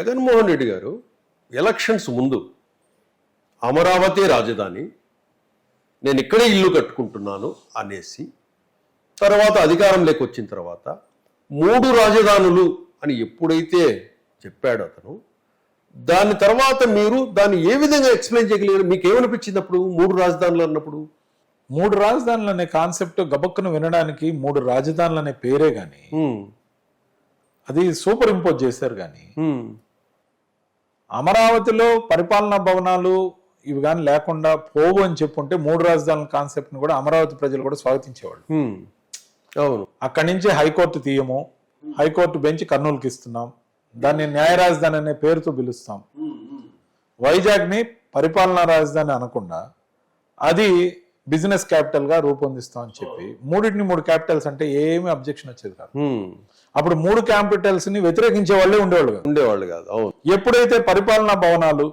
జగన్మోహన్ రెడ్డి గారు ఎలక్షన్స్ ముందు అమరావతి రాజధాని నేను ఇక్కడే ఇల్లు కట్టుకుంటున్నాను అనేసి తర్వాత అధికారంలోకి వచ్చిన తర్వాత మూడు రాజధానులు అని ఎప్పుడైతే చెప్పాడు అతను దాని తర్వాత మీరు దాన్ని ఏ విధంగా ఎక్స్ప్లెయిన్ చేయగలిగారు? మీకు ఏమనిపించింది అప్పుడు మూడు రాజధానులు అన్నప్పుడు? మూడు రాజధానులు అనే కాన్సెప్ట్ గబక్కును వినడానికి మూడు రాజధానులు అనే పేరే గాని హ్మ్, అది సూపర్ ఇంపోజ్ చేశారు కానీ అమరావతిలో పరిపాలనా భవనాలు ఇవి కానీ లేకుండా పోవు అని చెప్పుంటే మూడు రాజధానుల కాన్సెప్ట్ని కూడా అమరావతి ప్రజలు కూడా స్వాగతించేవాళ్ళు. అవును. అక్కడి నుంచి హైకోర్టు తీయము. హైకోర్టు బెంచ్ కర్నూలుకి ఇస్తున్నాం. దాన్ని న్యాయ రాజధాని అనే పేరుతో పిలుస్తాం. వైజాగ్ని పరిపాలనా రాజధాని అనకుండా అది బిజినెస్ క్యాపిటల్గా రూపొందిస్తాం అని చెప్పి మూడింటిని మూడు క్యాపిటల్స్ అంటే ఏమీ అబ్జెక్షన్ వచ్చేది కాదు. అప్పుడు మూడు క్యాపిటల్స్ని వ్యతిరేకించే వాళ్ళే ఉండేవాళ్ళు కాదు. ఉండేవాళ్ళు కాదు అవును. ఎప్పుడైతే పరిపాలనా భవనాలు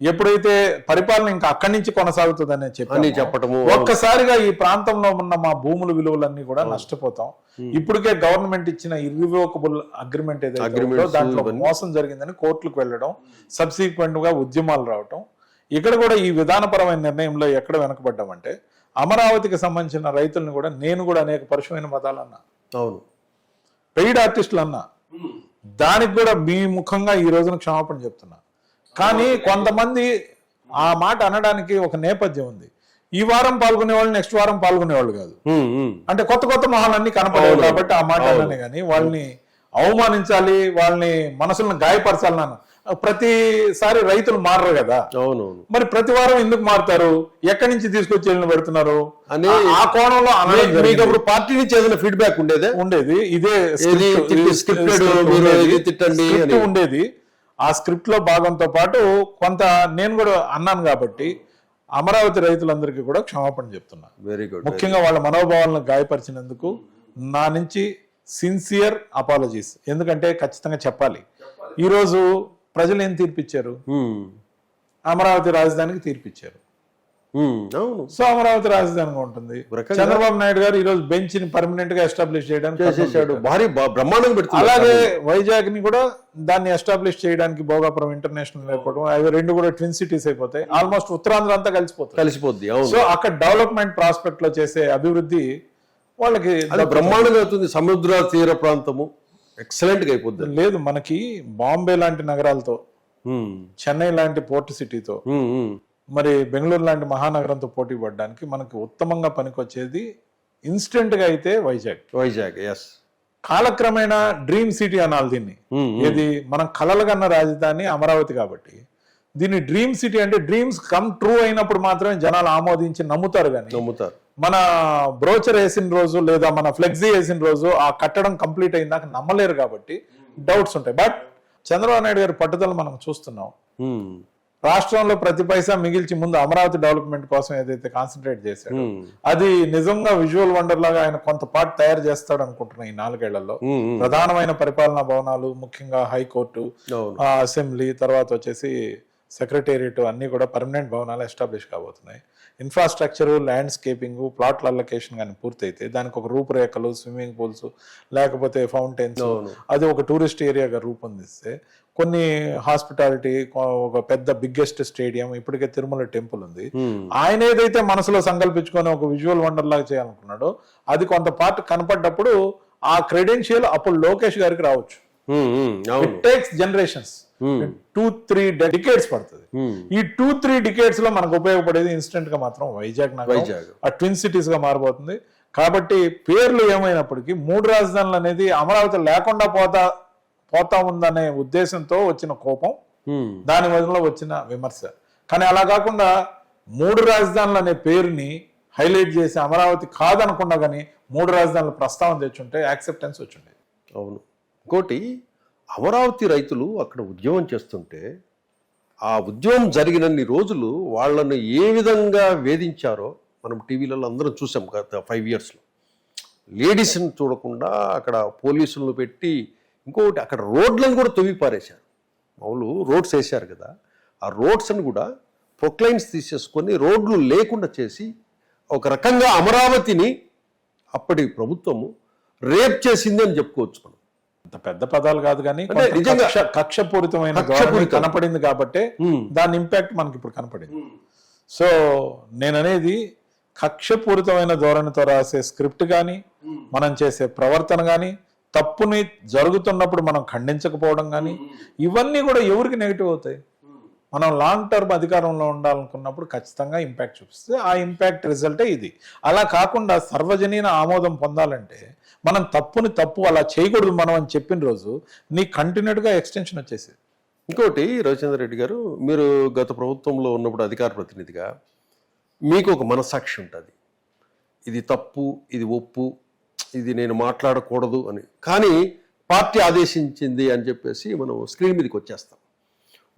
ఎప్పుడైతే పరిపాలన ఇంకా అక్కడి నుంచి కొనసాగుతుందని అని చెప్పి చెప్పటము. ఒక్కసారిగా ఈ ప్రాంతంలో ఉన్న మా భూముల విలువలన్నీ కూడా నష్టపోతాం. ఇప్పటికే గవర్నమెంట్ ఇచ్చిన ఇర్రివోకబుల్ అగ్రిమెంట్ ఏదైతే దాంట్లో. మోసం జరిగిందని కోర్టులకు వెళ్ళడం సబ్సిక్వెంట్గా ఉద్యమాలు రావటం ఇక్కడ కూడా ఈ విధానపరమైన నిర్ణయంలో ఎక్కడ వెనకబడ్డామంటే అమరావతికి సంబంధించిన రైతులను కూడా నేను కూడా అనేక పరుషమైన పదాలు అన్నా అవును. పెయిడ్ ఆర్టిస్టులు అన్నా దానికి కూడా మీ ముఖంగా ఈ రోజున క్షమాపణ చెప్తున్నా. కానీ కొంతమంది ఆ మాట అనడానికి ఒక నేపథ్యం ఉంది. ఈ వారం పాల్గొనే వాళ్ళు నెక్స్ట్ వారం పాల్గొనే వాళ్ళు కాదు. అంటే కొత్త కొత్త మొహాలన్నీ కనపడవు. కాబట్టి ఆ మాట. అన్నానే కానీ వాళ్ళని అవమానించాలి వాళ్ళని మనసులను గాయపరచాలి నన్ను. ప్రతిసారి రైతులు మారరు కదా. అవునవును. మరి ప్రతి వారం ఎందుకు మారుతారు? ఎక్కడి నుంచి తీసుకొచ్చి పెడుతున్నారు? అని ఆ- కోణంలో మీకు-. అప్పుడు పార్టీ నుంచి ఏదైనా ఫీడ్బ్యాక్ ఉండేదే? ఉండేది. ఇదే తిట్టండి. ఉండేది. ఆ స్క్రిప్ట్లో భాగంతో పాటు కొంత నేను కూడా అన్నాను కాబట్టి అమరావతి రైతులందరికీ కూడా క్షమాపణ చెప్తున్నా. వెరీ గుడ్ ముఖ్యంగా వాళ్ళ మనోభావాలను గాయపరిచినందుకు నా నుంచి సిన్సియర్ అపాలజీస్ ఎందుకంటే ఖచ్చితంగా చెప్పాలి. ఈరోజు ప్రజలు ఏం తీర్పిచ్చారు? అమరావతి రాజధానికి తీర్పిచ్చారు. అవును. సో అమరావతి రాజధానిగా ఉంటుంది. చంద్రబాబు నాయుడు గారు ఈ రోజు బెంచ్ని పర్మనెంట్గా ఎస్టాబ్లిష్ చేయడానికి చేసేసాడు. భారీ అలాగే వైజాగ్ని కూడా దాన్ని ఎస్టాబ్లిష్ చేయడానికి భోగాపురం ఇంటర్నేషనల్ ఎయిర్పోర్ట్ అవి రెండు కూడా ట్విన్ సిటీస్ అయిపోతాయి. ఆల్మోస్ట్ ఉత్తరాంధ్ర అంతా కలిసిపోతుంది. కలిసిపోద్ది సో అక్కడ డెవలప్మెంట్ ప్రాస్పెక్ట్లో చేసే అభివృద్ధి వాళ్ళకి బ్రహ్మాండంగా అవుతుంది. సముద్ర తీర ప్రాంతము. ఎక్సలెంట్గా అయిపోద్ది లేదు మనకి బాంబే లాంటి నగరాలతో చెన్నై లాంటి పోర్ట్ సిటీతో. మరి బెంగళూరు లాంటి మహానగరంతో పోటీ పడడానికి మనకి ఉత్తమంగా పనికొచ్చేది ఇన్స్టెంట్గా అయితే వైజాగ్. వైజాగ్ ఎస్ కాలక్రమేణా డ్రీమ్ సిటీ అనాలి దీన్ని. ఇది మనం కలలుగన్న రాజధాని అమరావతి కాబట్టి. దీన్ని డ్రీమ్ సిటీ అంటే డ్రీమ్స్ కమ్ ట్రూ అయినప్పుడు మాత్రమే జనాలు ఆమోదించి నమ్ముతారు కానీ నమ్ముతారు. మన బ్రోచర్ వేసిన రోజు లేదా మన ఫ్లెక్సీ వేసిన రోజు ఆ కట్టడం కంప్లీట్ అయిందాక నమ్మలేరు కాబట్టి డౌట్స్ ఉంటాయి. బట్ చంద్రబాబు నాయుడు గారి పట్టుదల మనం చూస్తున్నాం. రాష్ట్రంలో ప్రతి పైసా మిగిల్చి ముందు అమరావతి డెవలప్మెంట్ కోసం ఏదైతే కాన్సన్ట్రేట్ చేశాడో అది నిజంగా విజువల్ వండర్ లాగా ఆయన కొంత పార్ట్ తయారు చేస్తాడు అనుకుంటున్నా ఈ నాలుగేళ్ళలో. ప్రధానమైన పరిపాలనా భవనాలు ముఖ్యంగా హైకోర్టు అసెంబ్లీ తర్వాత వచ్చేసి సెక్రటేరియట్ అన్ని కూడా పర్మనెంట్ భవనాలు ఎస్టాబ్లిష్ కాబోతున్నాయి. ఇన్ఫ్రాస్ట్రక్చర్ ల్యాండ్స్కేపింగ్ ప్లాట్ల అలొకేషన్ కానీ పూర్తయితే దానికి ఒక రూపురేఖలు స్విమ్మింగ్ పూల్స్ లేకపోతే ఫౌంటైన్స్. అది ఒక టూరిస్ట్ ఏరియాగా రూపొందిస్తే కొన్ని హాస్పిటాలిటీ ఒక పెద్ద బిగ్గెస్ట్ స్టేడియం ఇప్పటికే తిరుమల టెంపుల్ ఉంది. ఆయన ఏదైతే మనసులో సంకల్పించుకొని ఒక విజువల్ వండర్ లాగా చేయాలనుకున్నాడో అది కొంత పార్ట్ కనపడ్డప్పుడు ఆ క్రెడెన్షియల్ అప్పుడు లోకేష్ గారికి రావచ్చు. It takes generations two three decades పడుతుంది. ఉమ్, ఈ టూ త్రీ డికేట్స్లో మనకు ఉపయోగపడేది ఇన్స్టెంట్గా మాత్రం వైజాగ్ నగరం వైజాగ్. ఆ ట్విన్ సిటీస్గా మారబోతుంది. కాబట్టి పేర్లు ఏమైనప్పటికీ మూడు రాజధానులు అనేది అమరావతి లేకుండా పోతా పోతా ఉందనే ఉద్దేశంతో వచ్చిన కోపం ఉమ్, దాని వల్ల వచ్చిన విమర్శ. కానీ అలా కాకుండా మూడు రాజధానులు అనే పేరుని హైలైట్ చేసి అమరావతి కాదనకుండా కానీ మూడు రాజధానుల ప్రస్తావన తెచ్చుంటే యాక్సెప్టెన్స్ వచ్చిండేది. అవును. ఇంకోటి అమరావతి రైతులు అక్కడ ఉద్యమం చేస్తుంటే ఆ ఉద్యమం జరిగినన్ని రోజులు వాళ్ళను ఏ విధంగా వేధించారో మనం టీవీలలో అందరం చూసాం గత ఫైవ్ ఇయర్స్లో. లేడీస్ని చూడకుండా అక్కడ పోలీసులను పెట్టి ఇంకొకటి అక్కడ రోడ్లను కూడా తొవి పారేశారు. మామూలు రోడ్స్ వేశారు కదా ఆ రోడ్స్ని కూడా ప్రొక్లైన్స్ తీసేసుకొని రోడ్లు లేకుండా చేసి ఒక రకంగా అమరావతిని అప్పటి ప్రభుత్వము రేప్ చేసింది అని చెప్పుకోవచ్చు మనం. అంత పెద్ద పదాలు కాదు కానీ నిజంగా- కక్ష కక్షపూరితమైన. కనపడింది కాబట్టి ఉమ్, దాని ఇంపాక్ట్ మనకి ఇప్పుడు కనపడింది. సో నేను అనేది కక్షపూరితమైన ధోరణితో రాసే స్క్రిప్ట్ కానీ మనం చేసే ప్రవర్తన కానీ తప్పుని జరుగుతున్నప్పుడు మనం ఖండించకపోవడం కానీ ఇవన్నీ కూడా ఎవరికి నెగిటివ్ అవుతాయి? మనం లాంగ్ టర్మ్ అధికారంలో ఉండాలనుకున్నప్పుడు ఖచ్చితంగా ఇంపాక్ట్ చూపిస్తే ఆ ఇంపాక్ట్ రిజల్టే ఇది. అలా కాకుండా సర్వజనీన ఆమోదం పొందాలంటే మనం తప్పుని తప్పు అలా చేయకూడదు మనం అని చెప్పిన రోజు నీ కంటిన్యూట్గా ఎక్స్టెన్షన్ వచ్చేసేది. ఇంకోటి రవిచంద్ర రెడ్డి గారు మీరు గత ప్రభుత్వంలో ఉన్నప్పుడు అధికార ప్రతినిధిగా మీకు ఒక మనసాక్షి ఉంటుంది. ఇది తప్పు ఇది ఒప్పు ఇది నేను మాట్లాడకూడదు అని. కానీ పార్టీ ఆదేశించింది అని చెప్పేసి మనం స్క్రీన్ మీదకి వచ్చేస్తాం.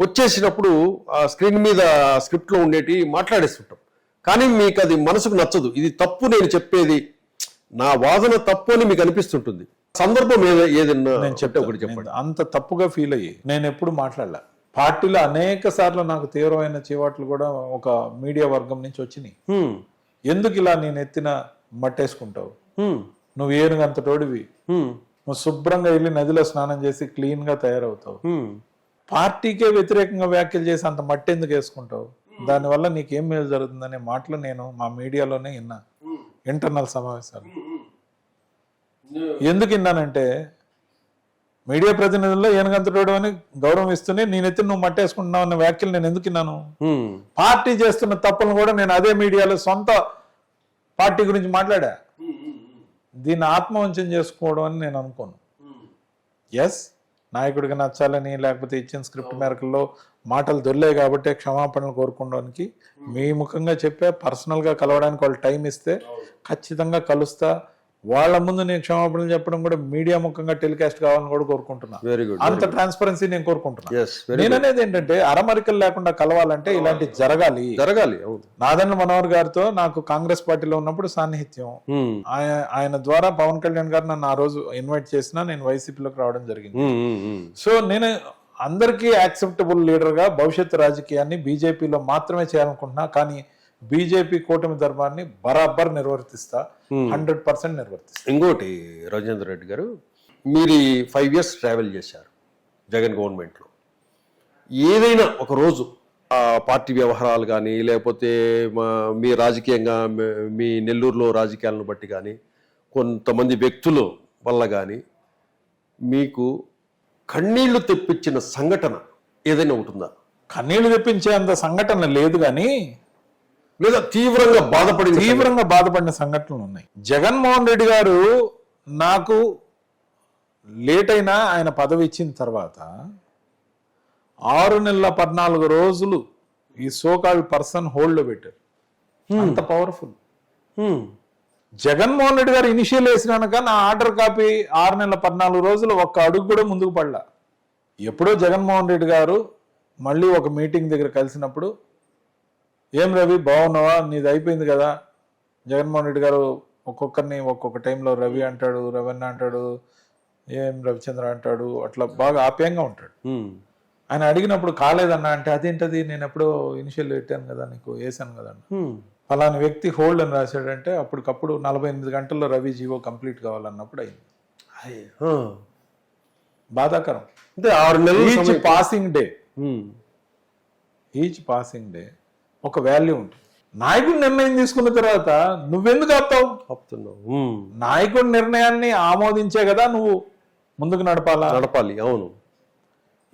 వచ్చేసినప్పుడు ఆ స్క్రీన్ మీద స్క్రిప్ట్లో ఉండేటి మాట్లాడేస్తుంటాం. కానీ మీకు అది మనసుకు నచ్చదు. ఇది తప్పు నేను చెప్పేది. నా వాదన తప్పు అని మీకు అనిపిస్తుంటుంది. సందర్భం ఏద- ఏదన్నా నేను చెప్తే ఒకటి చెప్పండి. అంత తప్పుగా ఫీల్ అయ్యి నేను ఎప్పుడు మాట్లాడలే. పార్టీలో అనేక సార్లు నాకు తీవ్రమైన చీవాట్లు కూడా ఒక మీడియా వర్గం నుంచి వచ్చినాయి. ఎందుకు ఇలా నేను ఎత్తిన మట్టేసుకుంటావు? నువ్వు ఏనుగంత తోడివి నువ్వు శుభ్రంగా వెళ్ళి నదిలో స్నానం చేసి క్లీన్గా తయారవుతావు. పార్టీకే వ్యతిరేకంగా వ్యాఖ్యలు చేసి అంత మట్టి ఎందుకు వేసుకుంటావు? దానివల్ల నీకేం మేలు జరుగుతుందనే మాటలు నేను మా మీడియాలోనే విన్నా. ఇంటర్నల్ సమావేశాలు. ఎందుకు విన్నానంటే మీడియా ప్రతినిధుల్లో ఏనుగంతటోడు అని గౌరవం ఇస్తూనే నేను ఎత్తి నువ్వు మట్టేసుకుంటున్నావు అన్న వ్యాఖ్యలు నేను ఎందుకు విన్నాను. పార్టీ చేస్తున్న తప్పులను కూడా నేను అదే మీడియాలో సొంత పార్టీ గురించి మాట్లాడా? దీన్ని ఆత్మవంచన చేసుకోవడం అని నేను అనుకోను. ఎస్ నాయకుడికి నచ్చాలని లేకపోతే ఇచ్చిన స్క్రిప్ట్ మేరకుల్లో మాటలు దొర్లాయి కాబట్టి క్షమాపణలు కోరుకోవడానికి మీ ముఖంగా చెప్పే పర్సనల్గా కలవడానికి వాళ్ళు టైం ఇస్తే ఖచ్చితంగా కలుస్తా. వాళ్ళ ముందు నేను క్షమాపణలు చెప్పడం కూడా మీడియా ముఖంగా టెలికాస్ట్ కావాలని కూడా కోరుకుంటున్నా. వెరీ గుడ్ అంత ట్రాన్స్పరెన్సీ నేను కోరుకుంటున్నా. అనేది ఏంటంటే అరమరికలు లేకుండా కలవాలంటే ఇలాంటి జరగాలి. జరగాలి నాదన్న మనోహర్ గారితో నాకు కాంగ్రెస్ పార్టీలో ఉన్నప్పుడు సాన్నిహిత్యం. హ్మ్, ఆయన ద్వారా పవన్ కళ్యాణ్ గారు నన్ను ఆ రోజు ఇన్వైట్ చేసినా నేను వైసీపీలోకి రావడం జరిగింది. హ్మ్, హ్మ్. సో నేను అందరికీ యాక్సెప్టబుల్ లీడర్గా భవిష్యత్తు రాజకీయాన్ని బీజేపీలో మాత్రమే చేయాలనుకుంటున్నా. కానీ బీజేపీ కూటమి ధర్మాన్ని బరాబర్ నిర్వర్తిస్తా హండ్రెడ్ పర్సెంట్ నిర్వర్తిస్తా. ఇంకోటి రాజేంద్ర రెడ్డి గారు మీరు ఫైవ్ ఇయర్స్ ట్రావెల్ చేశారు జగన్ గవర్నమెంట్లో. ఏదైనా ఒక రోజు ఆ పార్టీ వ్యవహారాలు కానీ లేకపోతే మా- మీ రాజకీయంగా మీ- మీ నెల్లూరులో రాజకీయాలను బట్టి కానీ కొంతమంది వ్యక్తుల వల్ల కానీ మీకు కన్నీళ్ళు తెప్పించిన సంఘటన ఏదైనా ఉంటుందా? కన్నీళ్ళు తెప్పించే అంత సంఘటన లేదు కానీ లేదా తీవ్రంగా బాధపడింది తీవ్రంగా బాధపడిన సంఘటనలు ఉన్నాయి. జగన్మోహన్ రెడ్డి గారు నాకు లేట్ అయినా ఆయన పదవి ఇచ్చిన తర్వాత ఆరు నెలల పద్నాలుగు రోజులు ఈ సోకాల్డ్ పర్సన్ హోల్డ్ పెట్టారు. అంత పవర్ఫుల్ హ్మ్, జగన్మోహన్ రెడ్డి గారు ఇనిషియల్ వేసినాక నా ఆర్డర్ కాపీ ఆరు నెలల పద్నాలుగు రోజులు ఒక్క అడుగు కూడా ముందుకు పడలా. ఎప్పుడో జగన్మోహన్ రెడ్డి గారు మళ్ళీ ఒక మీటింగ్ దగ్గర కలిసినప్పుడు ఏం రవి బాగున్నావా? నీది అయిపోయింది కదా? జగన్మోహన్ రెడ్డి గారు ఒక్కొక్కరిని ఒక్కొక్క టైంలో రవి అంటాడు రవణ అంటాడు ఏం రవిచంద్ర అంటాడు అట్లా బాగా ఆప్యాయంగా ఉంటాడు. ఆయన అడిగినప్పుడు కాలేదన్నా అంటే అదేంటది? నేను ఎప్పుడో ఇనిషియల్ పెట్టాను కదా నీకు వేసాను కదా. ఫలాని వ్యక్తి హోల్డ్ అని రాశాడంటే అప్పటికప్పుడు నలభై ఎనిమిది గంటల్లో రవి జీవో కంప్లీట్ కావాలన్నప్పుడు అయింది. బాధాకరం. అంటే ఆరు నెలలు each passing day. Each passing day. ఒక వాల్యూ ఉంటుంది. నాయకుడు నిర్ణయం తీసుకున్న తర్వాత నువ్వెందుకు ఆపుతావు? ఆపుతున్నావు. నాయకుడి నిర్ణయాన్ని ఆమోదించే కదా నువ్వు ముందుకు నడపాలా? నడపాలి అవును.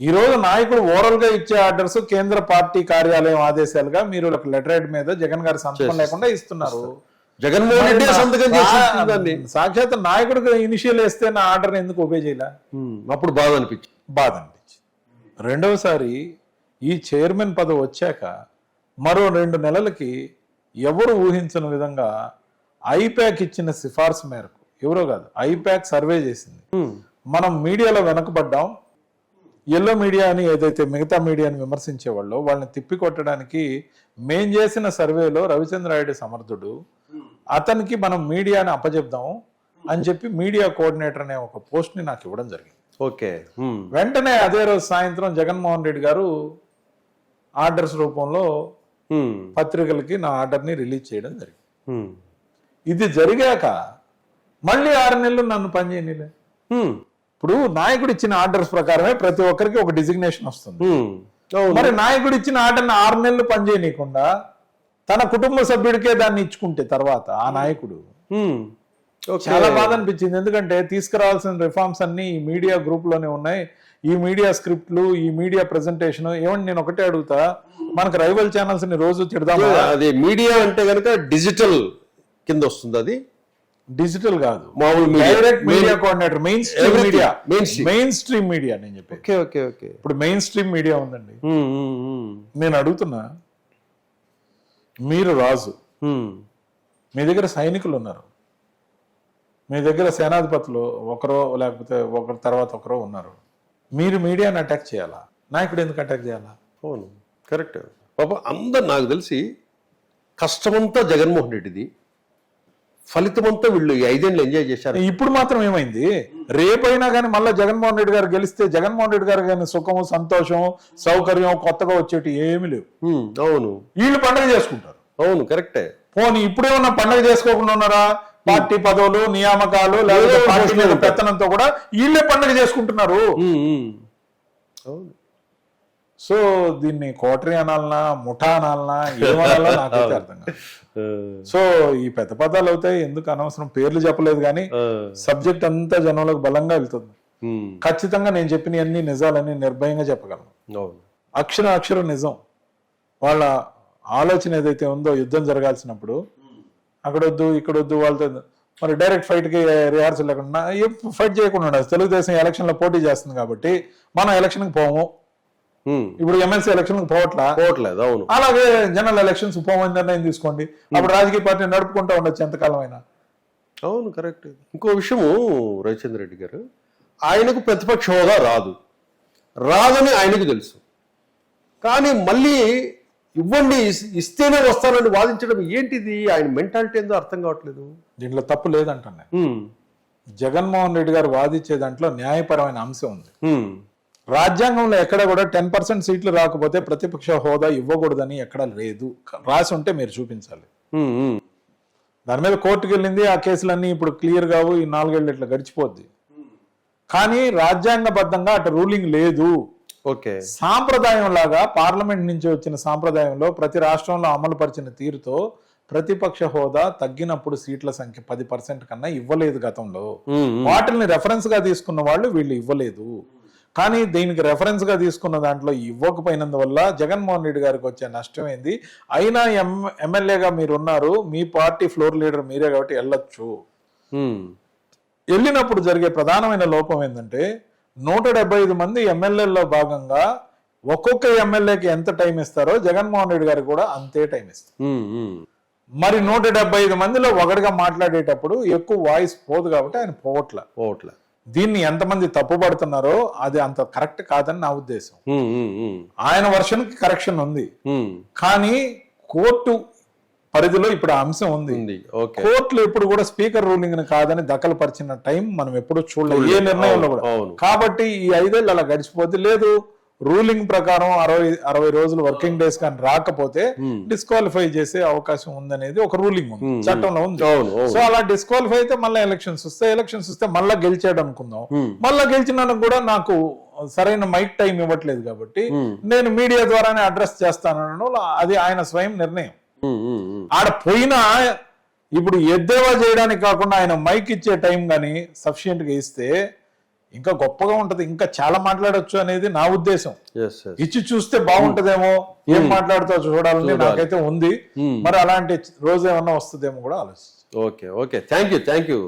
ఈ రోజు నాయకుడు ఓరల్గా ఇచ్చే ఆర్డర్స్ కేంద్ర పార్టీ కార్యాలయం ఆదేశాలుగా మీరు ఒక లెటర్ హెడ్ మీద జగన్ గారి సంతకం లేకుండా ఇస్తున్నారు. జగన్మోహన్ రెడ్డి సంతకం చేసి సాక్షాత్ నాయకుడికి ఇనిషియల్ వేస్తే నా ఆర్డర్ ఎందుకు ఒబే చేయలే? అప్పుడు బాధ అనిపించింది. బాధ అనిపించింది. రెండవసారి ఈ చైర్మన్ పదవి వచ్చాక మరో రెండు నెలలకి ఎవరు ఊహించని విధంగా ఐప్యాక్ ఇచ్చిన సిఫార్సు మేరకు ఎవరో కాదు ఐప్యాక్ సర్వే చేసింది. మనం మీడియాలో వెనకబడ్డాం. ఎల్లో మీడియా అని ఏదైతే మిగతా మీడియాని విమర్శించేవాళ్ళో వాళ్ళని తిప్పికొట్టడానికి మేం చేసిన సర్వేలో రవిచంద్రారెడ్డి సమర్థుడు అతనికి మనం మీడియాని అప్పచెప్దాం అని చెప్పి మీడియా కోఆర్డినేటర్ అనే ఒక పోస్ట్ని నాకు ఇవ్వడం జరిగింది. ఓకే. వెంటనే అదే రోజు సాయంత్రం జగన్మోహన్ రెడ్డి గారు ఆర్డర్స్ రూపంలో పత్రికలకి నా ఆర్డర్ని రిలీజ్ చేయడం జరిగింది. ఇది జరిగాక మళ్ళీ ఆరు నెలలు నన్ను పనిచేయనిలే హ్మ్. ఇప్పుడు నాయకుడు ఇచ్చిన ఆర్డర్స్ ప్రకారమే ప్రతి ఒక్కరికి ఒక డిజిగ్నేషన్ వస్తుంది. మరి నాయకుడు ఇచ్చిన ఆర్డర్ని ఆరు నెలలు పనిచేయనీయకుండా తన కుటుంబ సభ్యుడికే దాన్ని ఇచ్చుకుంటే తర్వాత ఆ నాయకుడు. చాలా బాధ అనిపించింది. ఎందుకంటే తీసుకురావాల్సిన రిఫార్మ్స్ అన్ని ఈ మీడియా గ్రూప్లోనే ఉన్నాయి. ఈ మీడియా స్క్రిప్ట్లు ఈ మీడియా ప్రెజెంటేషన్ ఏమండి నేను ఒకటే అడుగుతా. మనకు రైవల్ ఛానల్స్ని రోజు తిడదామా? అది మీడియా అంటే కనుక డిజిటల్ కింద వస్తుంది అది. డిజిటల్ కాదు. మామూలు media direct media coordinator mainstream. Media. Mainstream media నేను చెప్పేది. Okay okay okay. ఇప్పుడు మెయిన్ స్ట్రీమ్ మీడియా ఉందండి. ఉమ్, ఉమ్, ఉమ్, నేను అడుగుతున్నా మీరు రాజు మీ దగ్గర సైనికులు ఉన్నారు. మీ దగ్గర సేనాధిపతులు ఒకరో లేకపోతే ఒకరి తర్వాత ఒకరో ఉన్నారు. మీరు మీడియాని అటాక్ చేయాలా? నాయకుడు ఎందుకు అటాక్ చేయాలా? అవును. కరెక్ట్. పాప అందరు నాకు తెలిసి కష్టమంతా జగన్మోహన్ రెడ్డిది ఫలితమంతా వీళ్ళు ఐదేళ్ళు ఎంజాయ్ చేశారు. ఇప్పుడు మాత్రం ఏమైంది? రేపైనా కానీ మళ్ళీ జగన్మోహన్ రెడ్డి గారు గెలిస్తే జగన్మోహన్ రెడ్డి గారు కానీ సుఖము సంతోషం సౌకర్యం కొత్తగా వచ్చేటి ఏమి లేవు. అవును. వీళ్ళు పండగ చేసుకుంటారు. అవును కరెక్టే. పోనీ ఇప్పుడేమన్నా పండగ చేసుకోకుండా ఉన్నారా? పార్టీ పదవులు నియామకాలు పార్టీ మీద చేసుకుంటారు. పెత్తనంతో కూడా వీళ్ళే పండగ చేసుకుంటున్నారు. అవును. సో దీన్ని కోటరీ అనాలనా ముఠా అనాలనా ఏమనాలనా నాకైతే అర్థం కాదు. సో ఈ పెద్ద పదాలు అవుతాయి ఎందుకు అనవసరం? పేర్లు చెప్పలేదు కానీ సబ్జెక్ట్ అంతా జనంలోకి బలంగా వెళ్తుంది. ఖచ్చితంగా నేను చెప్పిన అన్ని నిజాలని నిర్భయంగా చెప్పగలను. అక్షర అక్షరం నిజం. వాళ్ళ ఆలోచన ఏదైతే ఉందో యుద్ధం జరగాల్సినప్పుడు అక్కడ వద్దు ఇక్కడ వద్దు వాళ్ళతో మరి డైరెక్ట్ ఫైట్కి రిహార్సల్ లేకుండా ఫైట్ చేయకుండా ఉండదు తెలుగుదేశం ఎలక్షన్లో పోటీ చేస్తుంది కాబట్టి మనం ఎలక్షన్కి పోము. ఇప్పుడు ఎమ్మెల్సీ ఎలక్షన్ పోవట్లా? పోవట్లేదు అవును. అలాగే జనరల్ ఎలక్షన్స్ పోమని నిర్ణయం తీసుకోండి. అప్పుడు రాజకీయ పార్టీ నడుపుకుంటూ ఉండొచ్చు ఎంతకాలం అయినా అవును కరెక్ట్. ఇంకో విషయము రవిచంద్ర రెడ్డి గారు ఆయనకు ప్రతిపక్ష హోదా రాదు. రాదని ఆయనకు తెలుసు. కానీ మళ్ళీ ఇవ్వండి ఇస్- ఇస్తేనే వస్తానని వాదించడం ఏంటిది? ఆయన మెంటాలిటీ ఏందో అర్థం కావట్లేదు. దీంట్లో తప్పు లేదంటాను నేను. ఉమ్, జగన్మోహన్ రెడ్డి గారు వాదించే దాంట్లో న్యాయపరమైన అంశం ఉంది. రాజ్యాంగంలో ఎక్కడ కూడా టెన్ పర్సెంట్ సీట్లు రాకపోతే ప్రతిపక్ష హోదా ఇవ్వకూడదని ఎక్కడ లేదు. రాసి ఉంటే మీరు చూపించాలి. దాని మీద కోర్టుకు వెళ్ళింది ఆ కేసులన్నీ ఇప్పుడు క్లియర్ కావు ఈ నాలుగేళ్ళు ఇట్లా గడిచిపోద్ది. కానీ రాజ్యాంగబద్ధంగా అటు రూలింగ్ లేదు. ఓకే. సాంప్రదాయం లాగా పార్లమెంట్ నుంచి వచ్చిన సాంప్రదాయంలో ప్రతి రాష్ట్రంలో అమలు పరిచిన తీరుతో ప్రతిపక్ష హోదా తగ్గినప్పుడు సీట్ల సంఖ్య పది పర్సెంట్ కన్నా ఇవ్వలేదు గతంలో. వాటిని రెఫరెన్స్గా తీసుకున్న వాళ్ళు వీళ్ళు ఇవ్వలేదు. కానీ దీనికి రెఫరెన్స్గా తీసుకున్న దాంట్లో ఇవ్వకపోయినందువల్ల జగన్మోహన్ రెడ్డి గారికి వచ్చే నష్టం ఏంది? అయినా ఎం ఎమ్మెల్యేగా మీరు ఉన్నారు మీ పార్టీ ఫ్లోర్ లీడర్ మీరే కాబట్టి వెళ్ళొచ్చు. వెళ్ళినప్పుడు జరిగే ప్రధానమైన లోపం ఏంటంటే నూట డెబ్బై ఐదు మంది ఎమ్మెల్యేల్లో భాగంగా ఒక్కొక్క ఎమ్మెల్యేకి ఎంత టైం ఇస్తారో జగన్మోహన్ రెడ్డి గారికి కూడా అంతే టైం ఇస్తారు. మరి నూట డెబ్బై ఐదు మందిలో ఒకటిగా మాట్లాడేటప్పుడు ఎక్కువ వాయిస్ పోదు కాబట్టి ఆయన పోవట్ల. పోవట్లే. దీన్ని ఎంతమంది తప్పుపడుతున్నారో అది అంత కరెక్ట్ కాదని నా ఉద్దేశం. ఆయన వర్షన్కి కరెక్షన్ ఉంది. కానీ కోర్టు పరిధిలో ఇప్పుడు ఆ అంశం ఉంది. కోర్టులు ఎప్పుడు కూడా స్పీకర్ రూలింగ్ని కాదని దఖలు పరిచిన టైం మనం ఎప్పుడు చూడలేదు. ఏ నిర్ణయంలో కూడా. కాబట్టి ఈ ఐదేళ్ళు అలా గడిచిపోతే లేదు. రూలింగ్ ప్రకారం అరవై అరవై రోజులు వర్కింగ్ డేస్ కానీ రాకపోతే డిస్క్వాలిఫై చేసే అవకాశం ఉందనేది ఒక రూలింగ్ ఉంది. చట్టంలో ఉంది. సో అలా డిస్క్వాలిఫై అయితే మళ్ళీ ఎలక్షన్స్ వస్తే ఎలక్షన్స్ వస్తే మళ్ళీ గెలిచాడు అనుకుందాం Hmm. మళ్ళీ గెలిచినాను కూడా నాకు సరైన మైక్ టైం ఇవ్వట్లేదు కాబట్టి Hmm. నేను మీడియా ద్వారానే అడ్రస్ చేస్తానను అది ఆయన స్వయం నిర్ణయం. ఆడ పోయినా ఇప్పుడు ఎద్దేవా చేయడానికి కాకుండా ఆయన మైక్ ఇచ్చే టైం కానీ సఫిషియెంట్గా ఇస్తే ఇంకా గొప్పగా ఉంటది ఇంకా చాలా మాట్లాడొచ్చు అనేది నా ఉద్దేశం. ఇచ్చి చూస్తే బాగుంటదేమో ఏం మాట్లాడుతావు చూడాలని నాకైతే ఉంది. Hmm. మరి అలాంటి రోజు ఏమన్నా వస్తుందేమో కూడా ఆలోచించి okay okay thank you thank you